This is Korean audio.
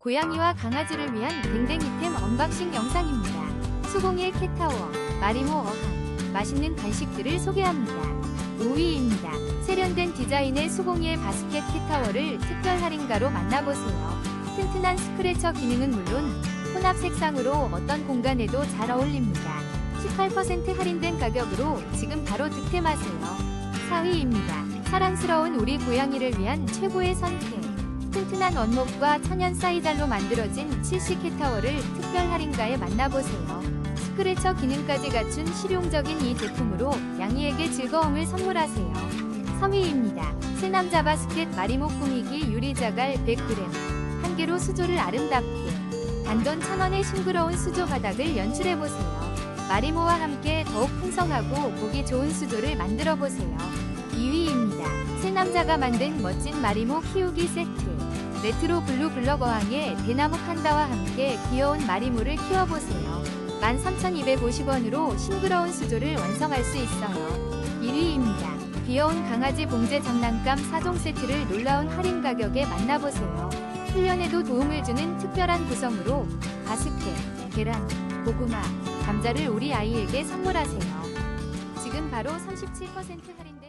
고양이와 강아지를 위한 댕댕이템 언박싱 영상입니다. 수공예 캣타워, 마리모 어항, 맛있는 간식들을 소개합니다. 5위입니다. 세련된 디자인의 수공예 바스켓 캣타워를 특별 할인가로 만나보세요. 튼튼한 스크래처 기능은 물론 혼합 색상으로 어떤 공간에도 잘 어울립니다. 18% 할인된 가격으로 지금 바로 득템하세요. 4위입니다. 사랑스러운 우리 고양이를 위한 최고의 선택. 튼튼한 원목과 천연 사이달로 만들어진 7시 캣타워를 특별 할인가에 만나보세요. 스크래처 기능까지 갖춘 실용적인 이 제품으로 양이에게 즐거움을 선물하세요. 3위입니다. 새남자 바스켓 마리모 꾸미기 유리자갈 100g. 한 개로 수조를 아름답게. 단돈 1000원의 싱그러운 수조 바닥을 연출해보세요. 마리모와 함께 더욱 풍성하고 보기 좋은 수조를 만들어보세요. 2위입니다. 새 남자가 만든 멋진 마리모 키우기 세트. 레트로 블루 블럭 어항에 대나무 판다와 함께 귀여운 마리모를 키워보세요. 13,250원으로 싱그러운 수조를 완성할 수 있어요. 1위입니다. 귀여운 강아지 봉제 장난감 4종 세트를 놀라운 할인 가격에 만나보세요. 훈련에도 도움을 주는 특별한 구성으로 바스켓, 계란, 고구마, 감자를 우리 아이에게 선물하세요. 지금 바로 37% 할인